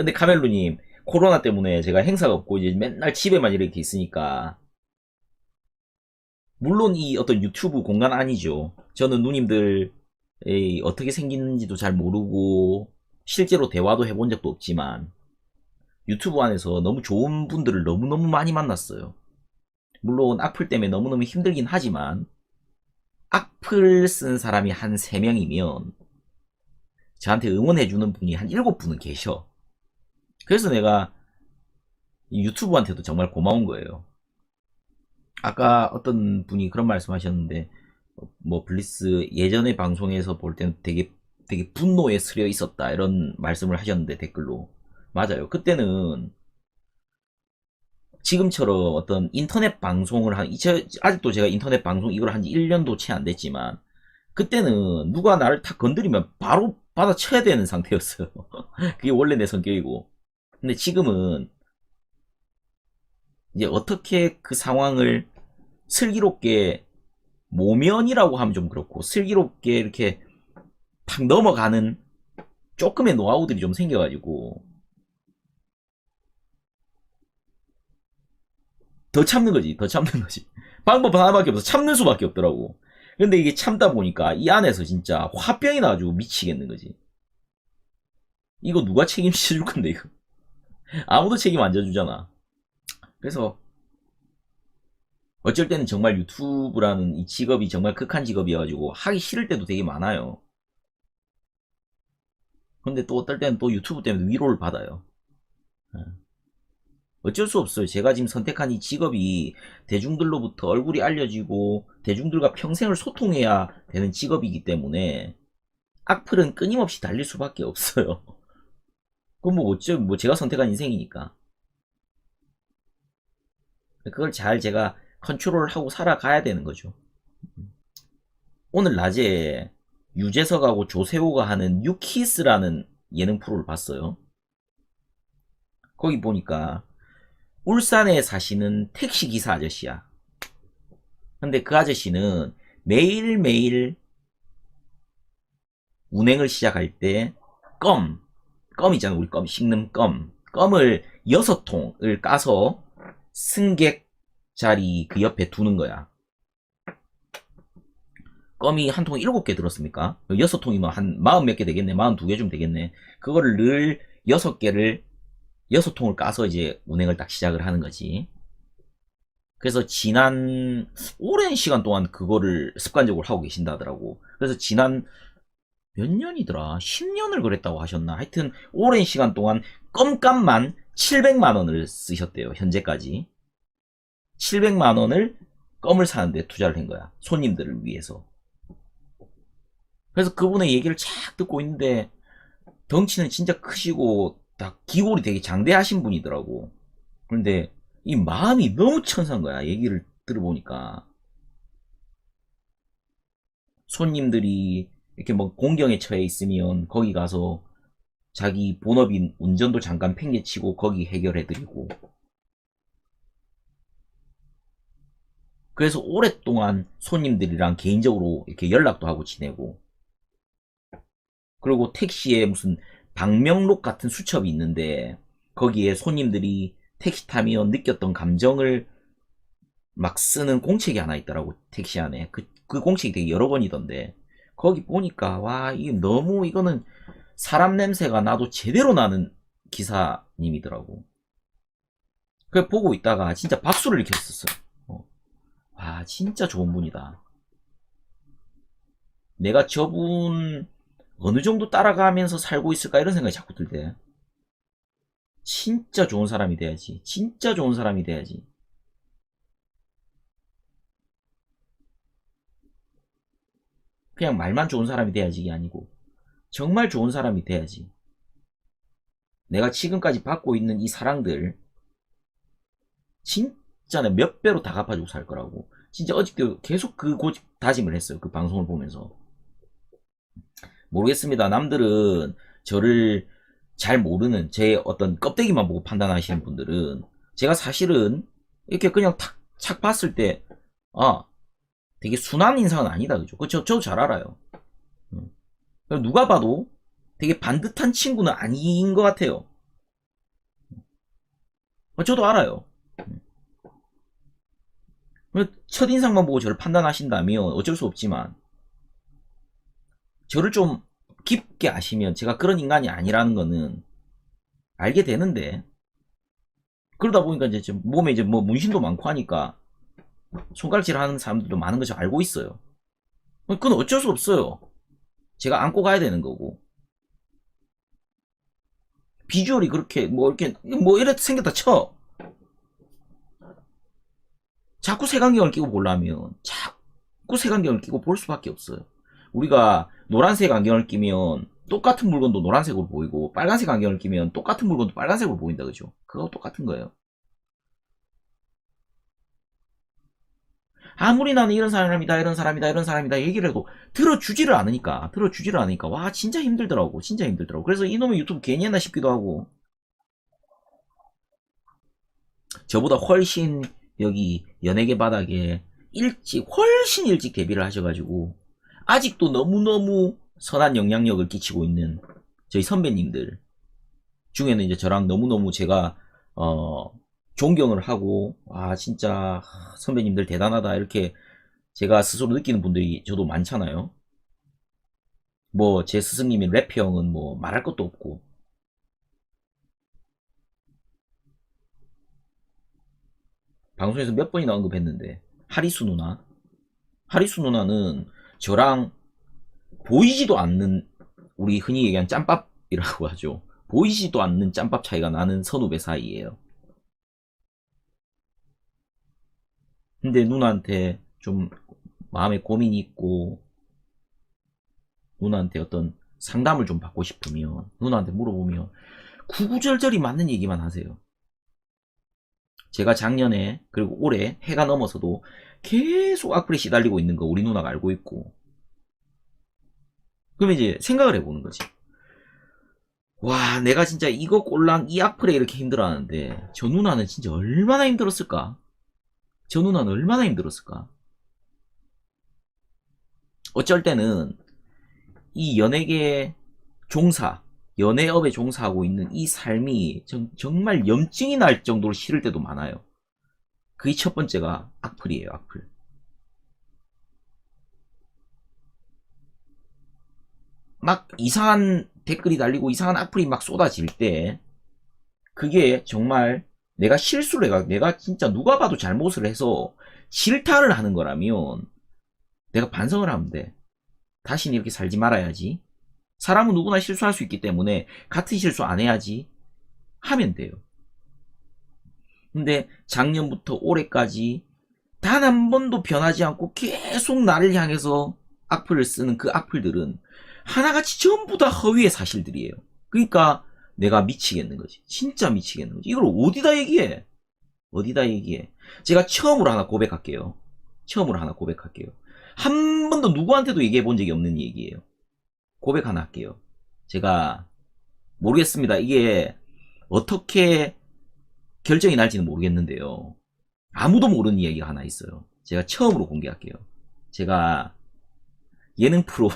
근데 카멜루님, 코로나 때문에 제가 행사가 없고 이제 맨날 집에만 이렇게 있으니까 물론 이 어떤 유튜브 공간 아니죠. 저는 누님들 이 어떻게 생기는지도 잘 모르고 실제로 대화도 해본 적도 없지만 유튜브 안에서 너무 좋은 분들을 너무너무 많이 만났어요. 물론 악플 때문에 너무너무 힘들긴 하지만 악플 쓴 사람이 한 3명이면 저한테 응원해주는 분이 한 7분은 계셔. 그래서 내가 이 유튜브한테도 정말 고마운 거예요. 아까 어떤 분이 그런 말씀 하셨는데, 뭐, 블리스 예전의 방송에서 볼 때는 되게, 되게 분노에 스려 있었다. 이런 말씀을 하셨는데, 댓글로. 맞아요. 그때는, 지금처럼 어떤 인터넷 방송을 한, 저- 아직도 제가 인터넷 방송 이걸 한 지 1년도 채 안 됐지만, 그때는 누가 나를 탁 건드리면 바로 받아쳐야 되는 상태였어요. 그게 원래 내 성격이고. 근데 지금은 이제 어떻게 그 상황을 슬기롭게 모면이라고 하면 좀 그렇고 슬기롭게 이렇게 탁 넘어가는 조금의 노하우들이 좀 생겨가지고 더 참는 거지 더 참는 거지. 방법 하나밖에 없어 참는 수밖에 없더라고. 근데 이게 참다 보니까 이 안에서 진짜 화병이 나가지고 미치겠는 거지. 이거 누가 책임져 줄 건데 이거 아무도 책임 안 져주잖아. 그래서 어쩔 때는 정말 유튜브라는 이 직업이 정말 극한 직업이어가지고 하기 싫을 때도 되게 많아요. 근데 또 어떨 때는 또 유튜브 때문에 위로를 받아요. 예. 어쩔 수 없어요. 제가 지금 선택한 이 직업이 대중들로부터 얼굴이 알려지고 대중들과 평생을 소통해야 되는 직업이기 때문에 악플은 끊임없이 달릴 수밖에 없어요. 그건 뭐 어쩌, 뭐 제가 선택한 인생이니까. 그걸 잘 제가 컨트롤하고 살아가야 되는 거죠. 오늘 낮에 유재석하고 조세호가 하는 유키스라는 예능 프로를 봤어요. 거기 보니까 울산에 사시는 택시기사 아저씨야. 근데 그 아저씨는 매일매일 운행을 시작할 때 껌, 껌 있잖아 우리 껌. 식는 껌. 껌을 여섯 통을 까서 승객 자리 그 옆에 두는 거야. 껌이 한 통에 일곱 개 들었습니까? 여섯 통이면 한 마흔 몇 개 되겠네. 마흔 두 개 좀 되겠네. 그거를 늘 여섯 개를 여섯 통을 까서 이제 운행을 딱 시작을 하는 거지. 그래서 지난 오랜 시간 동안 그거를 습관적으로 하고 계신다 하더라고. 그래서 지난 몇 년이더라? 10년을 그랬다고 하셨나? 하여튼 오랜 시간 동안 껌값만 700만 원을 쓰셨대요. 현재까지. 700만 원을 껌을 사는데 투자를 한 거야. 손님들을 위해서. 그래서 그분의 얘기를 쫙 듣고 있는데 덩치는 진짜 크시고 딱 기골이 되게 장대하신 분이더라고. 그런데 이 마음이 너무 천사인 거야. 얘기를 들어보니까. 손님들이 이렇게 뭐 공경에 처해 있으면 거기 가서 자기 본업인 운전도 잠깐 팽개치고 거기 해결해드리고. 그래서 오랫동안 손님들이랑 개인적으로 이렇게 연락도 하고 지내고. 그리고 택시에 무슨 방명록 같은 수첩이 있는데 거기에 손님들이 택시 타면 느꼈던 감정을 막 쓰는 공책이 하나 있더라고 택시 안에. 그, 그 공책이 되게 여러 번 이던데 거기 보니까 와 이게 너무 이거는 사람 냄새가 나도 제대로 나는 기사님이더라고. 그 보고 있다가 진짜 박수를 했었어. 어. 와 진짜 좋은 분이다. 내가 저분 어느 정도 따라가면서 살고 있을까 이런 생각이 자꾸 들대. 진짜 좋은 사람이 돼야지. 진짜 좋은 사람이 돼야지. 그냥 말만 좋은 사람이 돼야지 이게 아니고 정말 좋은 사람이 돼야지. 내가 지금까지 받고 있는 이 사랑들 진짜 내몇 배로 다 갚아주고 살 거라고. 진짜 어저께 계속 그 고집 다짐을 했어요. 그 방송을 보면서. 모르겠습니다. 남들은 저를 잘 모르는 제 어떤 껍데기만 보고 판단하시는 분들은 제가 사실은 이렇게 그냥 탁, 착 봤을 때, 아, 되게 순한 인상은 아니다. 그죠? 그, 저, 저도 잘 알아요. 음. 누가 봐도 되게 반듯한 친구는 아닌 것 같아요. 어, 저도 알아요. 첫인상만 보고 저를 판단하신다면 어쩔 수 없지만, 저를 좀 깊게 아시면 제가 그런 인간이 아니라는 거는 알게 되는데, 그러다 보니까 이제 좀 몸에 이제 뭐 문신도 많고 하니까, 손가락질 하는 사람들도 많은 것을 알고 있어요. 그건 어쩔 수 없어요. 제가 안고 가야 되는 거고. 비주얼이 그렇게 뭐 이렇게 뭐 이렇게 생겼다 쳐. 자꾸 색안경을 끼고 보려면 자꾸 색안경을 끼고 볼 수밖에 없어요. 우리가 노란색 안경을 끼면 똑같은 물건도 노란색으로 보이고 빨간색 안경을 끼면 똑같은 물건도 빨간색으로 보인다 그죠? 그거 똑같은 거예요. 아무리 나는 이런 사람이다 이런 사람이다 이런 사람이다 얘기를 해도 들어주지를 않으니까 들어주지를 않으니까 와 진짜 힘들더라고 진짜 힘들더라고. 그래서 이놈의 유튜브 괜히 했나 싶기도 하고. 저보다 훨씬 여기 연예계 바닥에 일찍 훨씬 일찍 데뷔를 하셔가지고 아직도 너무너무 선한 영향력을 끼치고 있는 저희 선배님들 중에는 이제 저랑 너무너무 제가 어 존경을 하고 아 진짜 선배님들 대단하다 이렇게 제가 스스로 느끼는 분들이 저도 많잖아요. 뭐 제 스승님인 래피 형은 뭐 말할 것도 없고 방송에서 몇 번이나 언급했는데 하리수 누나 하리수 누나는 저랑 보이지도 않는 우리 흔히 얘기하는 짬밥이라고 하죠. 보이지도 않는 짬밥 차이가 나는 선후배 사이예요. 근데 누나한테 좀 마음에 고민이 있고 누나한테 어떤 상담을 좀 받고 싶으면 누나한테 물어보면 구구절절히 맞는 얘기만 하세요. 제가 작년에 그리고 올해 해가 넘어서도 계속 악플에 시달리고 있는 거 우리 누나가 알고 있고 그러면 이제 생각을 해보는 거지. 와 내가 진짜 이거 꼴랑 이 악플에 이렇게 힘들어하는데 저 누나는 진짜 얼마나 힘들었을까? 저 누나는 얼마나 힘들었을까? 어쩔 때는 이 연예계 종사, 연예업에 종사하고 있는 이 삶이 정, 정말 염증이 날 정도로 싫을 때도 많아요. 그게 첫 번째가 악플이에요, 악플. 막 이상한 댓글이 달리고 이상한 악플이 막 쏟아질 때 그게 정말 내가 실수를 해가 내가 진짜 누가 봐도 잘못을 해서 실타를 하는 거라면 내가 반성을 하면 돼. 다시는 이렇게 살지 말아야지. 사람은 누구나 실수할 수 있기 때문에 같은 실수 안 해야지 하면 돼요. 근데 작년부터 올해까지 단 한 번도 변하지 않고 계속 나를 향해서 악플을 쓰는 그 악플들은 하나같이 전부 다 허위의 사실들이에요. 그러니까 내가 미치겠는 거지. 진짜 미치겠는 거지. 이걸 어디다 얘기해? 어디다 얘기해? 제가 처음으로 하나 고백할게요. 처음으로 하나 고백할게요. 한 번도 누구한테도 얘기해 본 적이 없는 얘기예요. 고백 하나 할게요. 제가 모르겠습니다. 이게 어떻게 결정이 날지는 모르겠는데요. 아무도 모르는 얘기가 하나 있어요. 제가 처음으로 공개할게요. 제가 예능 프로